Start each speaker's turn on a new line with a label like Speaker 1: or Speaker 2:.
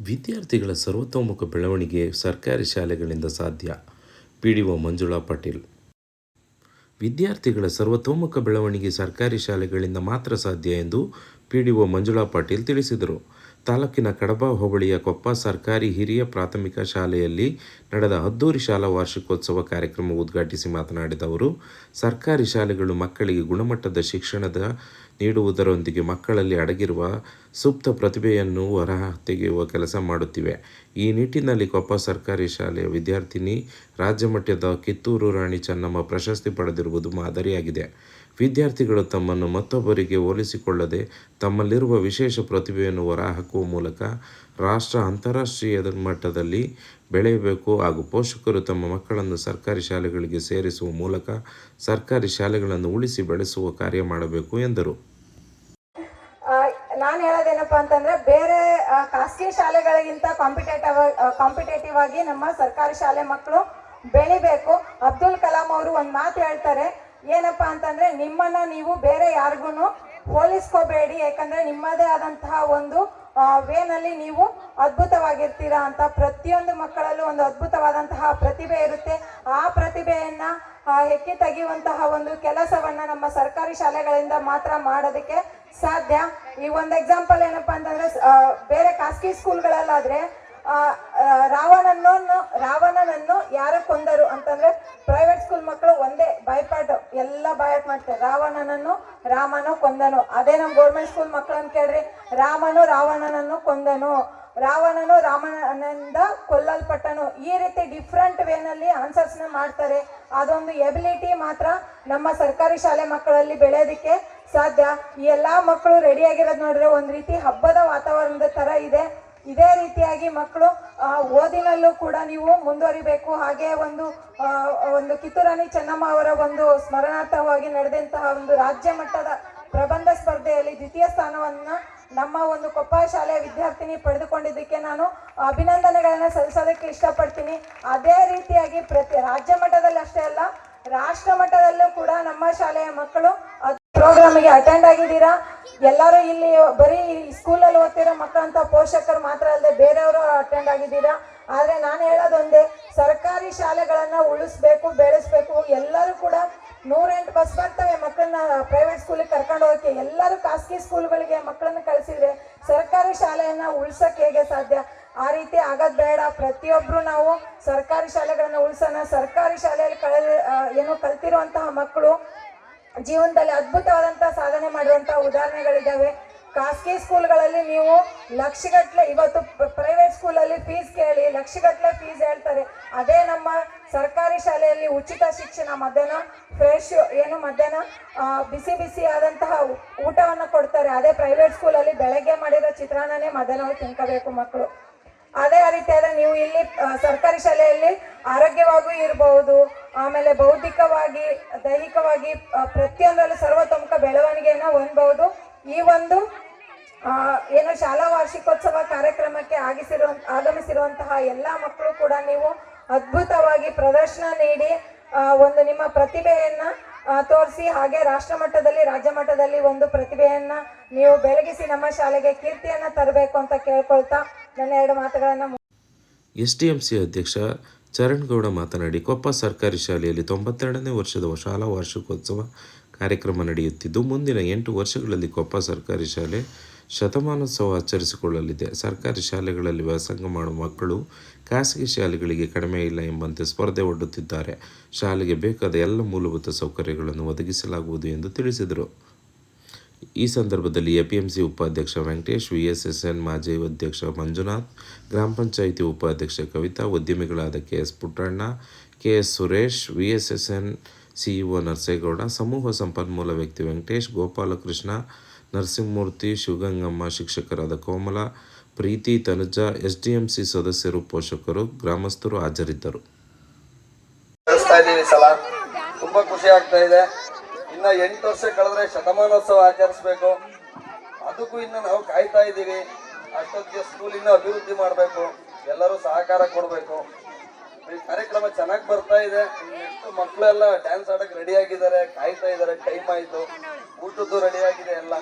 Speaker 1: ವಿದ್ಯಾರ್ಥಿಗಳ ಸರ್ವತೋಮುಖ ಬೆಳವಣಿಗೆ ಸರ್ಕಾರಿ ಶಾಲೆಗಳಿಂದ ಸಾಧ್ಯ. P D O Manjula Patil. ವಿದ್ಯಾರ್ಥಿಗಳ ಸರ್ವತೋಮುಖ ಬೆಳವಣಿಗೆ ಸರ್ಕಾರಿ ಶಾಲೆಗಳಿಂದ ಮಾತ್ರ ಸಾಧ್ಯ ಎಂದು P D O Manjula Patil ತಿಳಿಸಿದರು. ತಾಲೂಕಿನ ಕಡಬ ಹೋಬಳಿಯ ಕೊಪ್ಪ ಸರ್ಕಾರಿ ಹಿರಿಯ ಪ್ರಾಥಮಿಕ ಶಾಲೆಯಲ್ಲಿ ನಡೆದ ಅದ್ದೂರಿ ಶಾಲಾ ವಾರ್ಷಿಕೋತ್ಸವ ಕಾರ್ಯಕ್ರಮ ಉದ್ಘಾಟಿಸಿ ಮಾತನಾಡಿದ ಅವರು, ಸರ್ಕಾರಿ ಶಾಲೆಗಳು ಮಕ್ಕಳಿಗೆ ಗುಣಮಟ್ಟದ ಶಿಕ್ಷಣದ ನೀಡುವುದರೊಂದಿಗೆ ಮಕ್ಕಳಲ್ಲಿ ಅಡಗಿರುವ ಸೂಕ್ತ ಪ್ರತಿಭೆಯನ್ನು ಹೊರ ತೆಗೆಯುವ ಕೆಲಸ ಮಾಡುತ್ತಿವೆ. ಈ ನಿಟ್ಟಿನಲ್ಲಿ ಕೊಪ್ಪ ಸರ್ಕಾರಿ ಶಾಲೆಯ ವಿದ್ಯಾರ್ಥಿನಿ ರಾಜ್ಯ ಮಟ್ಟದ ಕಿತ್ತೂರು ರಾಣಿ ಚೆನ್ನಮ್ಮ ಪ್ರಶಸ್ತಿ ಪಡೆದಿರುವುದು ಮಾದರಿಯಾಗಿದೆ. ವಿದ್ಯಾರ್ಥಿಗಳು ತಮ್ಮನ್ನು ಮತ್ತೊಬ್ಬರಿಗೆ ಹೋಲಿಸಿಕೊಳ್ಳದೆ ತಮ್ಮಲ್ಲಿರುವ ವಿಶೇಷ ಪ್ರತಿಭೆಯನ್ನು ಹೊರಹಾಕುವ ಮೂಲಕ ರಾಷ್ಟ್ರ ಅಂತಾರಾಷ್ಟ್ರೀಯ ಮಟ್ಟದಲ್ಲಿ ಬೆಳೆಯಬೇಕು ಹಾಗೂ ಪೋಷಕರು ತಮ್ಮ ಮಕ್ಕಳನ್ನು ಸರ್ಕಾರಿ ಶಾಲೆಗಳಿಗೆ ಸೇರಿಸುವ ಮೂಲಕ ಸರ್ಕಾರಿ ಶಾಲೆಗಳನ್ನು ಉಳಿಸಿ ಬೆಳೆಸುವ ಕಾರ್ಯ ಮಾಡಬೇಕು ಎಂದರು.
Speaker 2: ನಾನು ಹೇಳೋದೇನಪ್ಪ ಅಂತಂದ್ರೆ ಬೇರೆ ಖಾಸಗಿ ಶಾಲೆಗಳಿಗಿಂತ ಕಾಂಪಿಟೇಟಿವ್ ಕಾಂಪಿಟೇಟಿವ್ ಆಗಿ ನಮ್ಮ ಸರ್ಕಾರಿ ಶಾಲೆ ಮಕ್ಕಳು ಬೆಳಿಬೇಕು. ಅಬ್ದುಲ್ ಕಲಾಂ ಅವರು ಒಂದು ಮಾತು ಹೇಳ್ತಾರೆ, ಏನಪ್ಪಾ ಅಂತಂದ್ರೆ ನಿಮ್ಮನ್ನ ನೀವು ಬೇರೆ ಯಾರಿಗೂ ಹೋಲಿಸ್ಕೋಬೇಡಿ, ಯಾಕಂದ್ರೆ ನಿಮ್ಮದೇ ಆದಂತಹ ಒಂದು ವೇನಲ್ಲಿ ನೀವು ಅದ್ಭುತವಾಗಿರ್ತೀರಾ ಅಂತ ಪ್ರತಿಯೊಂದು ಮಕ್ಕಳಲ್ಲೂ ಒಂದು ಅದ್ಭುತವಾದಂತಹ ಪ್ರತಿಭೆ ಇರುತ್ತೆ. ಆ ಪ್ರತಿಭೆಯನ್ನ ಹೆಕ್ಕಿ ತೆಗೆಯುವಂತಹ ಒಂದು ಕೆಲಸವನ್ನ ನಮ್ಮ ಸರ್ಕಾರಿ ಶಾಲೆಗಳಿಂದ ಮಾತ್ರ ಮಾಡೋದಕ್ಕೆ ಸಾಧ್ಯ. ಈ ಒಂದು ಎಕ್ಸಾಂಪಲ್ ಏನಪ್ಪಾ ಅಂತಂದ್ರೆ ಬೇರೆ ಖಾಸಗಿ ಸ್ಕೂಲ್ಗಳಲ್ಲಾದ್ರೆ ರಾವಣನನ್ನು ರಾವಣನನ್ನು ಬಾಯ್ಪಾಟ್ ಮಾಡ್ತಾರೆ ರಾವಣನನ್ನು, ರಾಮನು ಕೊಂದನು. ಅದೇ ನಮ್ಮ ಗೌರ್ಮೆಂಟ್ ಸ್ಕೂಲ್ ಮಕ್ಕಳನ್ನ ಕೇಳ್ರಿ. ರಾಮನು ರಾವಣನನ್ನು ಕೊಂದನು. ರಾವಣನು ರಾಮನಿಂದ ಕೊಲ್ಲಲ್ಪಟ್ಟನು. ಈ ರೀತಿ ಡಿಫ್ರೆಂಟ್ ವೇನಲ್ಲಿ ಆನ್ಸರ್ಸ್ನ ಮಾಡ್ತಾರೆ. ಅದೊಂದು ಎಬಿಲಿಟಿ ಮಾತ್ರ ನಮ್ಮ ಸರ್ಕಾರಿ ಶಾಲೆ ಮಕ್ಕಳಲ್ಲಿ ಬೆಳೆಯೋದಕ್ಕೆ ಸಾಧ್ಯ. ಈ ಎಲ್ಲಾ ಮಕ್ಕಳು ರೆಡಿ ಆಗಿರೋದು ನೋಡಿದ್ರೆ ಒಂದು ರೀತಿ ಹಬ್ಬದ ವಾತಾವರಣದ ತರ ಇದೆ. ಇದೇ ರೀತಿಯಾಗಿ ಮಕ್ಕಳು ಓದಿನಲ್ಲೂ ಕೂಡ ನೀವು ಮುಂದುವರಿಬೇಕು. ಹಾಗೆ ಒಂದು ಒಂದು ಕಿತ್ತೂರಾಣಿ ಚೆನ್ನಮ್ಮ ಅವರ ಒಂದು ಸ್ಮರಣಾರ್ಥವಾಗಿ ನಡೆದಂತಹ ಒಂದು ರಾಜ್ಯ ಮಟ್ಟದ ಪ್ರಬಂಧ ಸ್ಪರ್ಧೆಯಲ್ಲಿ ದ್ವಿತೀಯ ಸ್ಥಾನವನ್ನು ನಮ್ಮ ಒಂದು ಕೊಪ್ಪ ಶಾಲೆಯ ವಿದ್ಯಾರ್ಥಿನಿ ಪಡೆದುಕೊಂಡಿದ್ದಕ್ಕೆ ನಾನು ಅಭಿನಂದನೆಗಳನ್ನು ಸಲ್ಲಿಸೋದಕ್ಕೆ ಇಷ್ಟಪಡ್ತೀನಿ. ಅದೇ ರೀತಿಯಾಗಿ ಪ್ರತಿ ರಾಜ್ಯ ಮಟ್ಟದಲ್ಲಿ ಅಷ್ಟೇ ಅಲ್ಲ, ರಾಷ್ಟ್ರ ಮಟ್ಟದಲ್ಲೂ ಕೂಡ ನಮ್ಮ ಶಾಲೆಯ ಮಕ್ಕಳು ಪ್ರೋಗ್ರಾಮಿಗೆ ಅಟೆಂಡ್ ಆಗಿದ್ದೀರಾ? ಎಲ್ಲರೂ ಇಲ್ಲಿ ಬರೀ ಸ್ಕೂಲಲ್ಲಿ ಓದ್ತಿರೋ ಮಕ್ಕಳಂತ ಪೋಷಕರು ಮಾತ್ರ ಅಲ್ಲದೆ ಬೇರೆಯವರು ಅಟೆಂಡ್ ಆಗಿದ್ದೀರಾ? ಆದ್ರೆ ನಾನು ಹೇಳೋದೊಂದೇ, ಸರ್ಕಾರಿ ಶಾಲೆಗಳನ್ನ ಉಳಿಸ್ಬೇಕು, ಬೆಳೆಸ್ಬೇಕು, ಎಲ್ಲರೂ ಕೂಡ ನೂರೆಂಟು ಬಸ್ ಬರ್ತವೆ ಮಕ್ಕಳನ್ನ ಪ್ರೈವೇಟ್ ಸ್ಕೂಲಿಗೆ ಕರ್ಕೊಂಡು ಹೋಗಕ್ಕೆ. ಎಲ್ಲರೂ ಖಾಸಗಿ ಸ್ಕೂಲ್ಗಳಿಗೆ ಮಕ್ಕಳನ್ನ ಕಳಿಸಿದ್ರೆ ಸರ್ಕಾರಿ ಶಾಲೆಯನ್ನ ಉಳ್ಸಕ್ಕೆ ಹೇಗೆ ಸಾಧ್ಯ? ಆ ರೀತಿ ಆಗೋದು ಬೇಡ. ಪ್ರತಿಯೊಬ್ಬರು ನಾವು ಸರ್ಕಾರಿ ಶಾಲೆಗಳನ್ನ ಉಳಿಸೋಣ. ಸರ್ಕಾರಿ ಶಾಲೆಯಲ್ಲಿ ಕಳ ಏನು ಕಲ್ತಿರುವಂತಹ ಮಕ್ಕಳು ಜೀವನದಲ್ಲಿ ಅದ್ಭುತವಾದಂಥ ಸಾಧನೆ ಮಾಡುವಂಥ ಉದಾಹರಣೆಗಳಿದ್ದಾವೆ ಖಾಸಗಿ ಸ್ಕೂಲ್ಗಳಲ್ಲಿ ನೀವು ಲಕ್ಷಗಟ್ಟಲೆ ಇವತ್ತು ಪ್ರೈವೇಟ್ ಸ್ಕೂಲಲ್ಲಿ ಫೀಸ್ ಕೇಳಿ ಲಕ್ಷಗಟ್ಟಲೆ ಫೀಸ್ ಹೇಳ್ತಾರೆ. ಅದೇ ನಮ್ಮ ಸರ್ಕಾರಿ ಶಾಲೆಯಲ್ಲಿ ಉಚಿತ ಶಿಕ್ಷಣ, ಮಧ್ಯಾಹ್ನ ಫ್ರೆಶ್ ಏನು ಮಧ್ಯಾಹ್ನ ಬಿಸಿ ಬಿಸಿ ಆದಂತಹ ಊಟವನ್ನ ಕೊಡ್ತಾರೆ. ಅದೇ ಪ್ರೈವೇಟ್ ಸ್ಕೂಲಲ್ಲಿ ಬೆಳಗ್ಗೆ ಮಾಡಿರೋ ಚಿತ್ರಾನ್ನನೇ ಮಧ್ಯಾಹ್ನ ತಿನ್ಕೋಬೇಕು ಮಕ್ಕಳು. ಅದೇ ರೀತಿ ಆದ್ರೆ ನೀವು ಇಲ್ಲಿ ಸರ್ಕಾರಿ ಶಾಲೆಯಲ್ಲಿ ಆರೋಗ್ಯವಾಗೂ ಇರಬಹುದು ಆಮೇಲೆ ಬೌದ್ಧಿಕವಾಗಿ ದೈಹಿಕವಾಗಿ ಪ್ರತಿಯೊಂದರಲ್ಲೂ ಸರ್ವತೋಮುಖ ಬೆಳವಣಿಗೆಯನ್ನ ಹೊಂದಬಹುದು ಈ ಒಂದು ಏನು ಶಾಲಾ ವಾರ್ಷಿಕೋತ್ಸವ ಕಾರ್ಯಕ್ರಮಕ್ಕೆ ಆಗಿಸಿರುವ ಆಗಮಿಸಿರುವಂತಹ ಎಲ್ಲ ಮಕ್ಕಳು ಕೂಡ ನೀವು ಅದ್ಭುತವಾಗಿ ಪ್ರದರ್ಶನ ನೀಡಿ ಒಂದು ನಿಮ್ಮ ಪ್ರತಿಭೆಯನ್ನ ತೋರಿಸಿ. ಹಾಗೆ ರಾಷ್ಟ್ರ ಮಟ್ಟದಲ್ಲಿ ರಾಜ್ಯ ಮಟ್ಟದಲ್ಲಿ ಒಂದು ಪ್ರತಿಭೆಯನ್ನ ನೀವು ಬೆಳಗಿಸಿ ನಮ್ಮ ಶಾಲೆಗೆ ಕೀರ್ತಿಯನ್ನ ತರಬೇಕು ಅಂತ ಕೇಳ್ಕೊಳ್ತಾ ನನ್ನ ಎರಡು ಮಾತುಗಳನ್ನ
Speaker 1: ಎಸ್ ಡಿ ಎಂ ಸಿ ಅಧ್ಯಕ್ಷ ಚರಣ್ಗೌಡ ಮಾತನಾಡಿ, ಕೊಪ್ಪ ಸರ್ಕಾರಿ ಶಾಲೆಯಲ್ಲಿ ತೊಂಬತ್ತೆರಡನೇ ವರ್ಷದ ಶಾಲಾ ವಾರ್ಷಿಕೋತ್ಸವ ಕಾರ್ಯಕ್ರಮ ನಡೆಯುತ್ತಿದ್ದು, ಮುಂದಿನ ಎಂಟು ವರ್ಷಗಳಲ್ಲಿ ಕೊಪ್ಪ ಸರ್ಕಾರಿ ಶಾಲೆ ಶತಮಾನೋತ್ಸವ ಆಚರಿಸಿಕೊಳ್ಳಲಿದೆ. ಸರ್ಕಾರಿ ಶಾಲೆಗಳಲ್ಲಿ ವ್ಯಾಸಂಗ ಮಾಡುವ ಮಕ್ಕಳು ಖಾಸಗಿ ಶಾಲೆಗಳಿಗೆ ಕಡಿಮೆ ಇಲ್ಲ ಎಂಬಂತೆ ಸ್ಪರ್ಧೆ ಒಡ್ಡುತ್ತಿದ್ದಾರೆ. ಶಾಲೆಗೆ ಬೇಕಾದ ಎಲ್ಲ ಮೂಲಭೂತ ಸೌಕರ್ಯಗಳನ್ನು ಒದಗಿಸಲಾಗುವುದು ಎಂದು ತಿಳಿಸಿದರು. ಈ ಸಂದರ್ಭದಲ್ಲಿ ಎಪಿಎಂಸಿ ಉಪಾಧ್ಯಕ್ಷ ವೆಂಕಟೇಶ್, ವಿಎಸ್ಎಸ್ಎನ್ ಮಾಜಿ ಅಧ್ಯಕ್ಷ ಮಂಜುನಾಥ್, ಗ್ರಾಮ ಪಂಚಾಯಿತಿ ಉಪಾಧ್ಯಕ್ಷ Kavita, ಉದ್ಯಮಿಗಳಾದ KS Puttanna, KS Suresh, VSSN CEO Narasegowda, ಸಮೂಹ ಸಂಪನ್ಮೂಲ ವ್ಯಕ್ತಿ ವೆಂಕಟೇಶ್, ಗೋಪಾಲಕೃಷ್ಣ, ನರಸಿಂಹಮೂರ್ತಿ, ಶಿವಗಂಗಮ್ಮ ಶಿಕ್ಷಕರಾದ ಕೋಮಲ, ಪ್ರೀತಿ, ತನುಜ, ಎಸ್ಡಿಎಂಸಿ ಸದಸ್ಯರು, ಪೋಷಕರು, ಗ್ರಾಮಸ್ಥರು ಹಾಜರಿದ್ದರು.
Speaker 3: ತುಂಬಾ ಖುಷಿ ಆಗ್ತಾ ಇದೆ. ಇನ್ನ ಎಂಟು ವರ್ಷ ಕಳೆದ್ರೆ ಶತಮಾನೋತ್ಸವ ಆಚರಿಸ್ಬೇಕು. ಅದಕ್ಕೂ ಇನ್ನು ನಾವು ಕಾಯ್ತಾ ಇದ್ದೀವಿ. ಅಷ್ಟೊತ್ತಿಗೆ ಸ್ಕೂಲ್ ಇನ್ನೂ ಅಭಿವೃದ್ಧಿ ಮಾಡಬೇಕು. ಎಲ್ಲರೂ ಸಹಕಾರ ಕೊಡಬೇಕು. ಈ ಕಾರ್ಯಕ್ರಮ ಚೆನ್ನಾಗಿ ಬರ್ತಾ ಇದೆ. ಎಷ್ಟು ಮಕ್ಕಳೆಲ್ಲ ಡ್ಯಾನ್ಸ್ ಆಡಕ್ಕೆ ರೆಡಿ ಆಗಿದ್ದಾರೆ. ಕಾಯ್ತಾ ಇದ್ದಾರೆ. ಟೈಮ್ ಆಯ್ತು. ಊಟದ್ದು ರೆಡಿ ಆಗಿದೆ ಎಲ್ಲ.